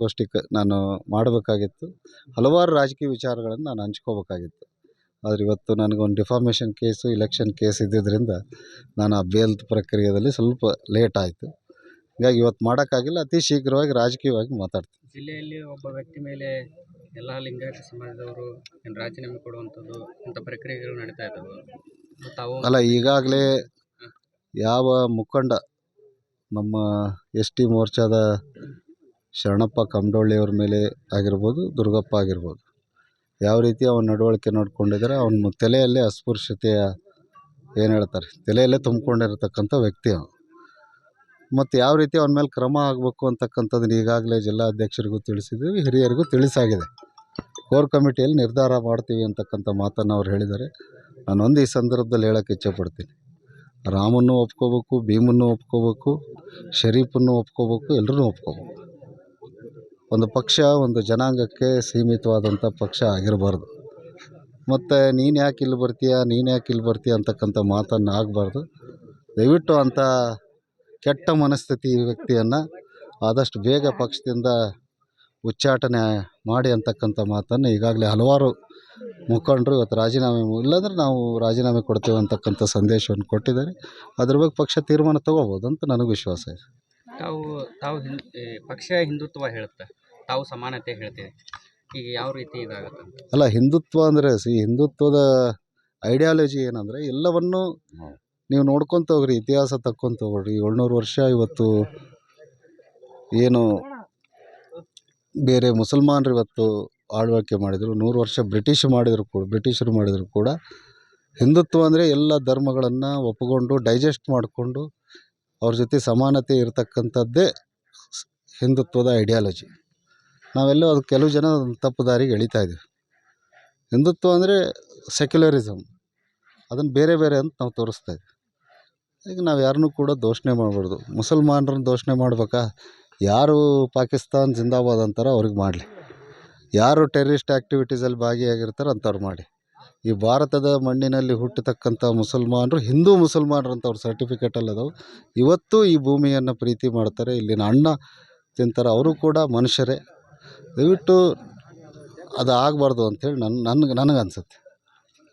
ಗೋಷ್ಠಿ ಕ ನಾನು ಮಾಡಬೇಕಾಗಿತ್ತು. ಹಲವಾರು ರಾಜಕೀಯ ವಿಚಾರಗಳನ್ನು ನಾನು ಹಂಚ್ಕೋಬೇಕಾಗಿತ್ತು. ಆದರೆ ಇವತ್ತು ನನಗೊಂದು ಡಿಫಾರ್ಮೇಷನ್ ಕೇಸು ಇಲೆಕ್ಷನ್ ಕೇಸ್ ಇದ್ದಿದ್ದರಿಂದ ನಾನು ಆ ಬೇಲ್ ಪ್ರಕ್ರಿಯೆಯಲ್ಲಿ ಸ್ವಲ್ಪ ಲೇಟ್ ಆಯಿತು. ಹೀಗಾಗಿ ಇವತ್ತು ಮಾಡೋಕ್ಕಾಗಿಲ್ಲ. ಅತಿ ಶೀಘ್ರವಾಗಿ ರಾಜಕೀಯವಾಗಿ ಮಾತಾಡ್ತೀನಿ. ಜಿಲ್ಲೆಯಲ್ಲಿ ಒಬ್ಬ ವ್ಯಕ್ತಿ ಮೇಲೆ ಎಲ್ಲ ಲಿಂಗಾಯತ ಸಮಾಜದವರು ಏನು ರಾಜೀನಾಮೆ ಕೊಡುವಂಥದ್ದು ಇಂಥ ಪ್ರಕ್ರಿಯೆಗಳು ನಡೀತಾ ಇದ್ದಾವೆ. ತಾವು ಅಲ್ಲ ಈಗಾಗಲೇ ಯಾವ ಮುಖಂಡ ನಮ್ಮ ಎಸ್ ಟಿ ಮೋರ್ಚಾದ ಶರಣಪ್ಪ ಕಮಡೊಳ್ಳಿಯವ್ರ ಮೇಲೆ ಆಗಿರ್ಬೋದು, ದುರ್ಗಪ್ಪ ಆಗಿರ್ಬೋದು. ಯಾವ ರೀತಿ ಅವನ ನಡವಳಿಕೆ ನೋಡಿಕೊಂಡಿದ್ದಾರೆ, ಅವನ ತಲೆಯಲ್ಲೇ ಅಸ್ಪೃಶ್ಯತೆಯ ಏನು ಹೇಳ್ತಾರೆ, ತಲೆಯಲ್ಲೇ ತುಂಬಿಕೊಂಡಿರ್ತಕ್ಕಂಥ ವ್ಯಕ್ತಿ ಅವನು. ಮತ್ತು ಯಾವ ರೀತಿ ಅವನ ಮೇಲೆ ಕ್ರಮ ಆಗಬೇಕು ಅಂತಕ್ಕಂಥದ್ದನ್ನು ಈಗಾಗಲೇ ಜಿಲ್ಲಾಧ್ಯಕ್ಷರಿಗೂ ತಿಳಿಸಿದ್ದೀವಿ, ಹಿರಿಯರಿಗೂ ತಿಳಿಸಾಗಿದೆ. ಕೋರ್ ಕಮಿಟಿಯಲ್ಲಿ ನಿರ್ಧಾರ ಮಾಡ್ತೀವಿ ಅಂತಕ್ಕಂಥ ಮಾತನ್ನು ಅವ್ರು ಹೇಳಿದ್ದಾರೆ. ನಾನೊಂದು ಈ ಸಂದರ್ಭದಲ್ಲಿ ಹೇಳೋಕ್ಕೆ ಇಚ್ಛೆಪಡ್ತೀನಿ. ರಾಮನ್ನು ಒಪ್ಕೋಬೇಕು ಭೀಮನ್ನು ಒಪ್ಕೋಬೇಕು, ಶರೀಫನ್ನು ಒಪ್ಕೋಬೇಕು ಎಲ್ಲರೂ ಒಪ್ಕೋಬೇಕು. ಒಂದು ಪಕ್ಷ ಒಂದು ಜನಾಂಗಕ್ಕೆ ಸೀಮಿತವಾದಂಥ ಪಕ್ಷ ಆಗಿರಬಾರ್ದು. ಮತ್ತು ನೀನು ಯಾಕೆ ಇಲ್ಲಿ ಬರ್ತೀಯ, ನೀನು ಯಾಕೆ ಇಲ್ಲಿ ಬರ್ತೀಯ ಅಂತಕ್ಕಂಥ ಮಾತನ್ನು ಆಗಬಾರ್ದು. ದಯವಿಟ್ಟು ಅಂಥ ಕೆಟ್ಟ ಮನಸ್ಥಿತಿ ವ್ಯಕ್ತಿಯನ್ನು ಆದಷ್ಟು ಬೇಗ ಪಕ್ಷದಿಂದ ಉಚ್ಚಾಟನೆ ಮಾಡಿ ಅಂತಕ್ಕಂಥ ಮಾತನ್ನು ಈಗಾಗಲೇ ಹಲವಾರು ಮುಖಂಡರು ಇವತ್ತು ರಾಜೀನಾಮೆ ಇಲ್ಲಾಂದ್ರೆ ನಾವು ರಾಜೀನಾಮೆ ಕೊಡ್ತೇವೆ ಅಂತಕ್ಕಂಥ ಸಂದೇಶವನ್ನು ಕೊಟ್ಟಿದ್ದಾರೆ. ಅದ್ರ ಬಗ್ಗೆ ಪಕ್ಷ ತೀರ್ಮಾನ ತೊಗೋಬೋದು ಅಂತ ನನಗೆ ವಿಶ್ವಾಸ ಇದೆ. ತಾವು ತಾವು ಹಿಂ ಪಕ್ಷ ಹಿಂದುತ್ವ ಹೇಳುತ್ತೆ. ತಾವು ಸಮಾನತೆ ಹೇಳ್ತೀವಿ ಈಗ ಯಾವ ರೀತಿ ಇದಾಗುತ್ತೆ ಅಲ್ಲ ಹಿಂದುತ್ವ ಅಂದರೆ ಸಿ ಹಿಂದುತ್ವದ ಐಡಿಯಾಲಜಿ ಏನಂದರೆ ಎಲ್ಲವನ್ನು ನೀವು ನೋಡ್ಕೊತ ಹೋಗ್ರಿ ಇತಿಹಾಸ ತಕ್ಕೊಂತ ಹೋಗ್ರಿ. ಏಳ್ನೂರು ವರ್ಷ ಇವತ್ತು ಏನು ಬೇರೆ ಮುಸಲ್ಮಾನರು ಇವತ್ತು ಆಳ್ವಿಕೆ ಮಾಡಿದರು. ನೂರು ವರ್ಷ ಬ್ರಿಟಿಷ್ ಮಾಡಿದ್ರು ಕೂಡ ಬ್ರಿಟಿಷರು ಮಾಡಿದ್ರು ಕೂಡ ಹಿಂದುತ್ವ ಅಂದರೆ ಎಲ್ಲ ಧರ್ಮಗಳನ್ನು ಒಪ್ಪಿಕೊಂಡು ಡೈಜೆಸ್ಟ್ ಮಾಡಿಕೊಂಡು ಅವ್ರ ಜೊತೆ ಸಮಾನತೆ ಇರತಕ್ಕಂಥದ್ದೇ ಹಿಂದುತ್ವದ ಐಡಿಯಾಲಜಿ ನಾವೆಲ್ಲೋ ಅದು ಕೆಲವು ಜನ ತಪ್ಪು ದಾರಿಗೆ ಎಳಿತಾ ಇದ್ದೀವಿ. ಹಿಂದುತ್ವ ಅಂದರೆ ಸೆಕ್ಯುಲರಿಸಮ್ ಅದನ್ನು ಬೇರೆ ಬೇರೆ ಅಂತ ನಾವು ತೋರಿಸ್ತಾ ಇದ್ದೀವಿ. ಈಗ ನಾವು ಯಾರನ್ನೂ ಕೂಡ ದೋಷಣೆ ಮಾಡಬಾರ್ದು. ಮುಸಲ್ಮಾನರನ್ನು ದೋಷಣೆ ಮಾಡ್ಬೇಕಾ? ಯಾರು ಪಾಕಿಸ್ತಾನ್ ಜಿಂದಾಬಾದ್ ಅಂತಾರೋ ಅವ್ರಿಗೆ ಮಾಡಲಿ. ಯಾರು ಟೆರ್ರಿಸ್ಟ್ ಆ್ಯಕ್ಟಿವಿಟೀಸಲ್ಲಿ ಭಾಗಿಯಾಗಿರ್ತಾರೋ ಅಂಥವ್ರು ಮಾಡಿ ಈ ಭಾರತದ ಮಣ್ಣಿನಲ್ಲಿ ಹುಟ್ಟತಕ್ಕಂಥ ಮುಸಲ್ಮಾನರು ಹಿಂದೂ ಮುಸಲ್ಮಾನರು ಅಂತ ಅವ್ರ ಸರ್ಟಿಫಿಕೇಟಲ್ಲಿ ಅದಾವೆ. ಇವತ್ತು ಈ ಭೂಮಿಯನ್ನು ಪ್ರೀತಿ ಮಾಡ್ತಾರೆ. ಇಲ್ಲಿನ ಅಣ್ಣ ತಿಂತಾರೆ. ಅವರು ಕೂಡ ಮನುಷ್ಯರೇ. ದಯವಿಟ್ಟು ಅದು ಆಗಬಾರ್ದು ಅಂಥೇಳಿ ನನ್ನ ನನ್ಗೆ ನನಗೆ ಅನ್ಸುತ್ತೆ